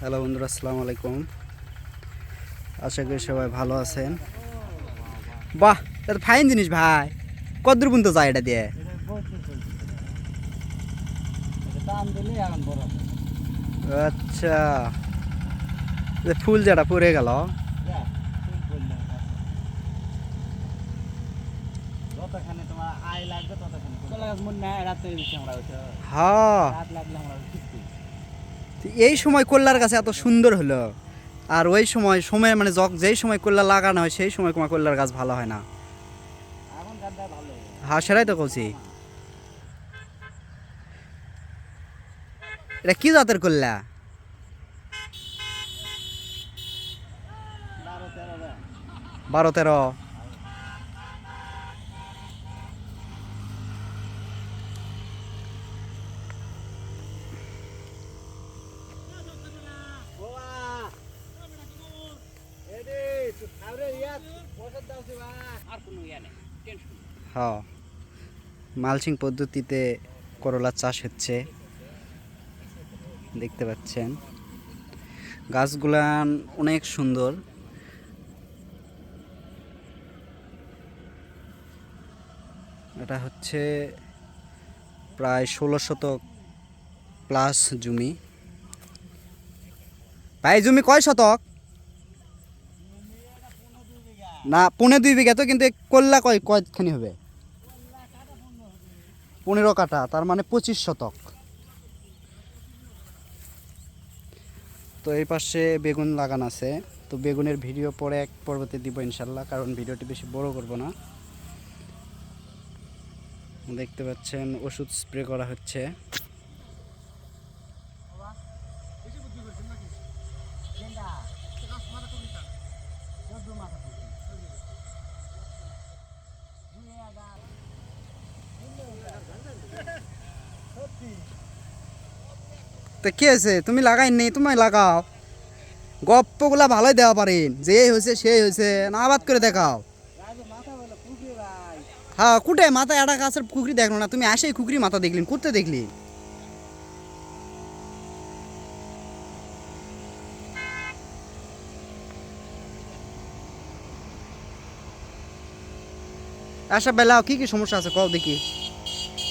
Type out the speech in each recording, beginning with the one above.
Hello বন্ধুরা আসসালামু আলাইকুম। আশা করি সবাই ভালো আছেন। বাহ এটা ফাইন জিনিস ভাই। কদ্দূর পর্যন্ত যায় এটা দিয়ে। আচ্ছা। ফুল যেটা পড়ে গেল। হ্যাঁ। এই সময় কল্লার কাছে এত সুন্দর হলো। আর ওই সময় সময় মানে যেই সময় কল্লা লাগানো হয়, সেই সময় তোমার কল্লার গাছ ভালো হয় না। হ্যাঁ সেটাই তো বলছি এটা কি জাতের কল্লা? বারো তেরো। আর হ্যাঁ। মালচিং পদ্ধতিতে করলা চাষ হচ্ছে। দেখতে পাচ্ছেন। গাছগুলান অনেক সুন্দর। এটা হচ্ছে প্রায় ষোলো শতক প্লাস জমি। ভাই, জমি কয় শতক? না পনেরো দুই বিঘা তো, কিন্তু কল্লা কয় কয়খানি হবে? পনেরো কাটা তার মানে পঁচিশ শতক। তো এই পাশে বেগুন লাগান আছে। তো বেগুনের ভিডিও পরে এক পর্বতে দিব ইনশাল্লাহ, কারণ ভিডিওটি বেশি বড় করব না। দেখতে পাচ্ছেন, ওষুধ স্প্রে করা হচ্ছে। তো কি আছে তুমি লাগাই নেই তুমি লাগাও। গপ্পগুলা ভালোই দেওয়া পারেন। যে হয়েছে, সেই হয়েছে। না আবাদ করে দেখাও। বলে হ্যাঁ কুটে মাথা একটা গাছের খুকরি দেখল না। তুমি আসেই খুকরি মাথা দেখলেন করতে দেখলি আসা বেলাও, কি কি সমস্যা আছে? কও দেখি।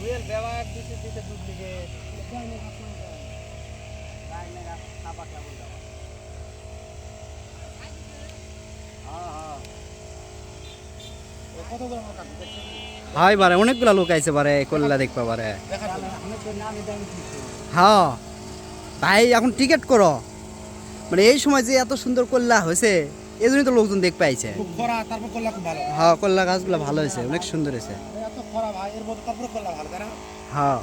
Kuil bewak দিতে দিতে খাবার কেমন দেওয়া। হ্যাঁ হ্যাঁ। হাই বারে অনেকগুলা লোক আইছে বারে কল্লা দেখবা বারে। হ্যাঁ। ভাই এখন টিকিট করো। মানে এই সময় যে এত সুন্দর কল্লা হয়েছে এই জন্যই তো লোকজন দেখ পাইছে খুব খরা তারপর করলা খুব ভালো। হ্যাঁ কল্লা গাছগুলো ভালো হয়েছে অনেক সুন্দর হয়েছে। খরা ভাই এর মধ্যে তারপরে করলা ভালো তাই না হ্যাঁ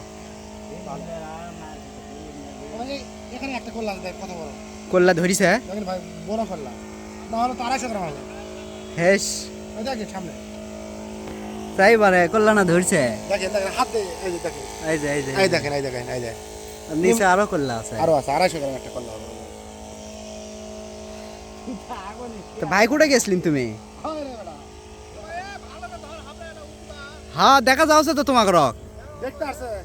এখানে একটা করলা দেখ কত বড় কল্লা ধরিছে দেখেন ভাই বড় করলা আড়াইশো গ্রাম হবে হেস ওই দেখেন সামনে তাই বারে না ধরছে দেখেন দেখেন হাত দিয়ে এই যে দেখেন এই যে এই যে এই দেখেন এই দেখেন এই দেখেন নিচে আরও কল্লা আছে আরও আছে আড়াইশো গ্রাম একটা করলা হবে ভাই কোটে গেছলিন তুমি হ্যাঁ দেখা যাচ্ছে তো তোমাকে রক।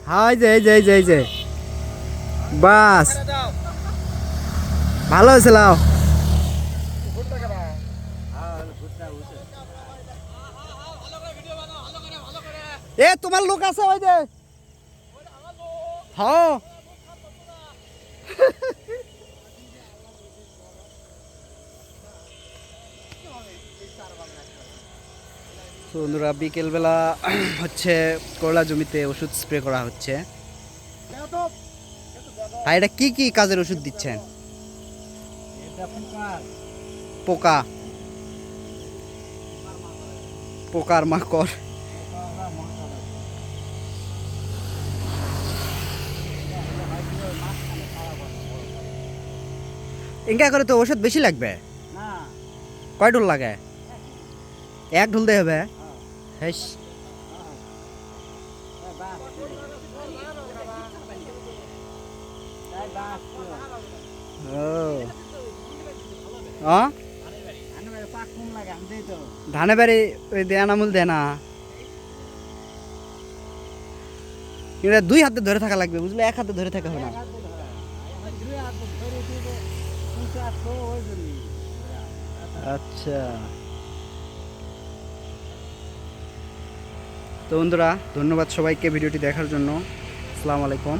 হ্যাঁ এই যে এই যে এই যে এই যে। বাস। ভালো হয়েছে লাও। এ তোমার লোক আছে ওই যে। হ্যাঁ। তো বন্ধুরা বিকেলবেলা হচ্ছে করলা জমিতে ওষুধ স্প্রে করা হচ্ছে। আর এটা কি কি কাজের ওষুধ দিচ্ছেন? পোকা। পোকার মাকড়। ইনকা করে তো ওষুধ বেশি লাগবে? না। কয় ডোল লাগে? এক ঢুল দিয়ে হবে? হেস। ধানে বাড়ি ওই দেয়া নামুল দে না। এটা দুই হাতে ধরে থাকা লাগবে, বুঝলে? এক হাতে ধরে থাকা হবে না। এক হাতে ধরা। আমার দুই হাতে ধরে দিলে তিনশো আটশো ওই জন্যই। আচ্ছা তো বন্ধুরা ধন্যবাদ সবাইকে ভিডিওটি দেখার জন্য। আসসালামু আলাইকুম।